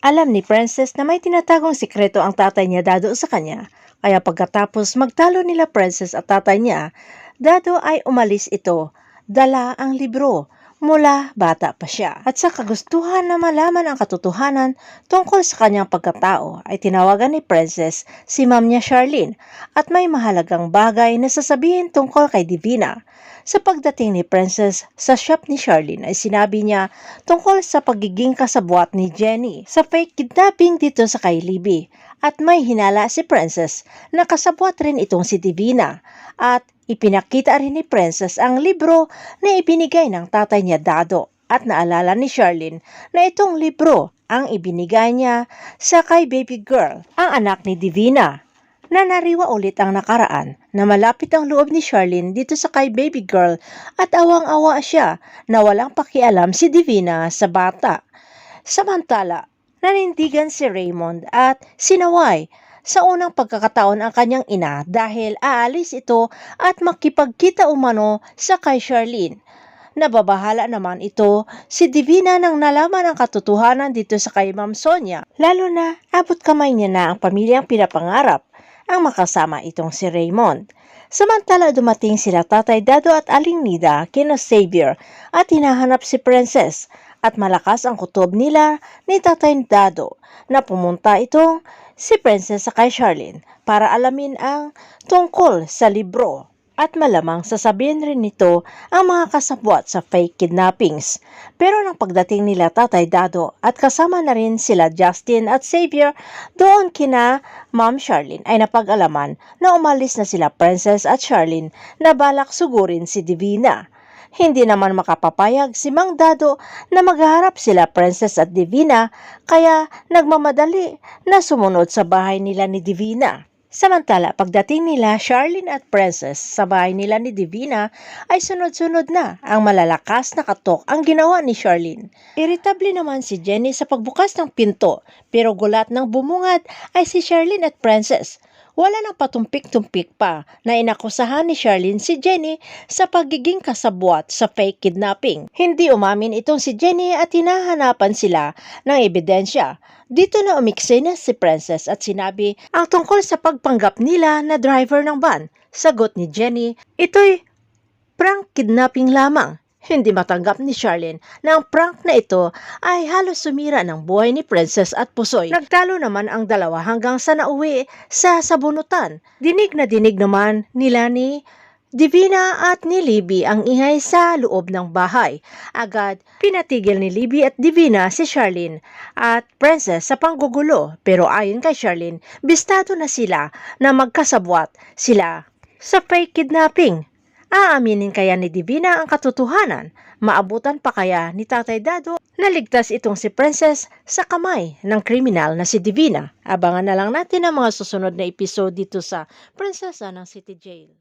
Alam ni Princess na may tinatagong sikreto ang tatay niya Dado sa kanya. Kaya pagkatapos magtalo nila Princess at tatay niya, Dado ay umalis ito. Dala ang libro mula bata pa siya. At sa kagustuhan na malaman ang katotohanan tungkol sa kanyang pagkatao ay tinawagan ni Princess si ma'am niya Charlene at may mahalagang bagay na sasabihin tungkol kay Divina. Sa pagdating ni Princess sa shop ni Charlene ay sinabi niya tungkol sa pagiging kasabwat ni Jenny sa fake kidnapping dito sa kay Libby. At may hinala si Princess na kasabwat rin itong si Divina at ipinakita rin ni Princess ang libro na ibinigay ng tatay niya Dado at naalala ni Charlene na itong libro ang ibinigay niya sa kay baby girl, ang anak ni Divina na nariwa ulit ang nakaraan na malapit ang loob ni Charlene dito sa kay baby girl at awang-awa siya na walang pakialam si Divina sa bata. Samantala, nanindigan si Raymond at sinaway sa unang pagkakataon ang kanyang ina dahil aalis ito at makipagkita umano sa kay Charlene. Nababahala naman ito si Divina nang nalaman ang katotohanan dito sa kay Ma'am Sonia. Lalo na abot kamay niya na ang pamilyang pinapangarap ang makasama itong si Raymond. Samantala dumating sila Tatay Dado at Aling Nida kina Xavier at hinahanap si Princess at malakas ang kutob nila ni Tatay Dado na pumunta itong si Princess kay Charlene para alamin ang tungkol sa libro at malamang sasabihin rin nito ang mga kasabwat sa fake kidnappings. Pero nang pagdating nila Tatay Dado at kasama na rin sila Justin at Xavier, doon kina Ma'am Charlene ay napag-alaman na umalis na sila Princess at Charlene na balak sugurin si Divina. Hindi naman makapapayag si Mang Dado na maghaharap sila Princess at Divina kaya nagmamadali na sumunod sa bahay nila ni Divina. Samantala, pagdating nila Charlene at Princess sa bahay nila ni Divina ay sunod-sunod na ang malalakas na katok ang ginawa ni Charlene. Irritable naman si Jenny sa pagbukas ng pinto pero gulat ng bumungad ay si Charlene at Princess. Wala nang patumpik-tumpik pa na inakusahan ni Charlene si Jenny sa pagiging kasabwat sa fake kidnapping. Hindi umamin itong si Jenny at hinahanapan sila ng ebidensya. Dito na umiksena si Princess at sinabi ang tungkol sa pagpanggap nila na driver ng van. Sagot ni Jenny, ito'y prank kidnapping lamang. Hindi matanggap ni Charlene na ang prank na ito ay halos sumira ng buhay ni Princess at Pusoy. Nagtalo naman ang dalawa hanggang sa nauwi sa sabunutan. Dinig na dinig naman nila ni Divina at ni Libby ang ingay sa loob ng bahay. Agad pinatigil ni Libby at Divina si Charlene at Princess sa panggugulo. Pero ayon kay Charlene, bistado na sila na magkasabwat sila sa fake kidnapping. Aaminin kaya ni Divina ang katotohanan? Maabutan pa kaya ni Tatay Dado na ligtas itong si Princess sa kamay ng kriminal na si Divina? Abangan na lang natin ang mga susunod na episode dito sa Prinsesa ng City Jail.